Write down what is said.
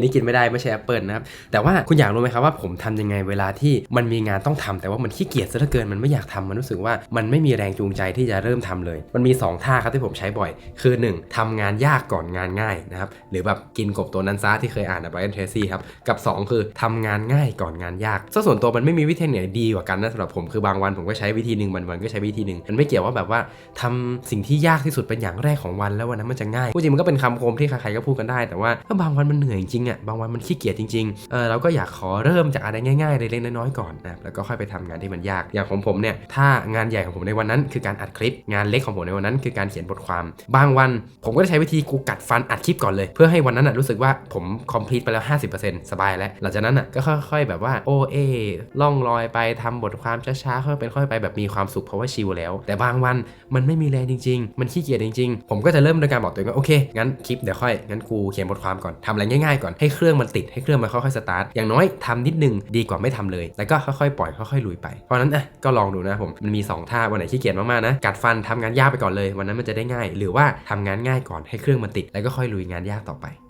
นี่กินไม่ได้ไม่ใช่แอปเปิลนะครับ แต่ว่าคุณอยากรู้ไหมครับว่าผมทำยังไงเวลาที่มันมีงานต้องทำแต่ว่ามันขี้เกียจซะเหลือเกินมันไม่อยากทำมันรู้สึกว่ามันไม่มีแรงจูงใจที่จะเริ่มทำเลย มันมีสองท่าครับที่ผมใช้บ่อย คือหนึ่งทำงานยากก่อนงานง่ายนะครับหรือแบบกินกบตัวนั้นซะที่เคยอ่านอะไบรอันเทรซี่ครับกับสองคือทำงานง่ายก่อนงานยากส่วนตัวมันไม่มีวิธีไหนดีกว่ากันนะสำหรับผมคือบางวันผมก็ใช้วิธีหนึ่งบางวันก็ใช้วิธีหนึ่งมันไม่เกี่ยวว่าแบบว่าทำสิ่งที่ยากที่สุดเป็นอย่างแรกของวันแล้ววันนั้นมันจะง่ายจริงมันก็เป็นคำคมที่ใครๆก็พูดกันได้แต่ว่าถ้าบางวันมันเหนื่อยจริงๆอะบางวันมันขี้เกียจจริงๆเออเราก็อยากขอเริ่มจากอะไรง่ายๆเล็กๆน้อยๆก่อนนะแล้วก็ค่อยไปทำงานที่มันยากอย่างของผมเนี่ยถ้างานใหญ่ของผมในวันนั้นคือการอัดคลิป งานเล็กของผมในวันนั้นคือการเขียนบทความ บางวันผมก็จะใช้วิธีกูกัดฟันอัดคลิปก่อนเลย เพื่อให้วันนั้นน่ะรู้สึกว่าผมคอมพลีทไปแล้ว 50%สบายแล้ว หลังจากนั้นน่ะก็ค่อย ๆ แบบว่าโอเอล่องลอยไปทำบทความช้าๆค่อยเป็นค่อยไปแบบมีความสุขเพราะว่าชิลแล้ว แต่บางวันมันไม่มีแรงจริง ๆ มันขี้เกียจจริง ๆ ผมก็จะเริ่มโดยการบอกตัวเองว่าโอเคงั้นคลิปเดี๋ยวค่อยงั้นกูเขียนบทความก่อนทำอะไรง่ายๆก่อนให้เครื่องมันติดให้เครื่องมันค่อยๆสตาร์ทอย่างน้อยทำนิดนึงดีกว่าไม่ทำเลย แล้วก็ค่อยๆปล่อยค่อยๆลุยไปเพราะนั้นอะก็ลองดูนะผมมันมีสองท่าวันไหนขี้เกียจมากๆนะกัดฟันทำงานยากไปก่อนเลย วันนั้นมันจะได้ง่าย หรือว่าทำงานง่ายก่อนให้เครื่องมันติดแล้วก็ค่อยลุยงานยากต่อไป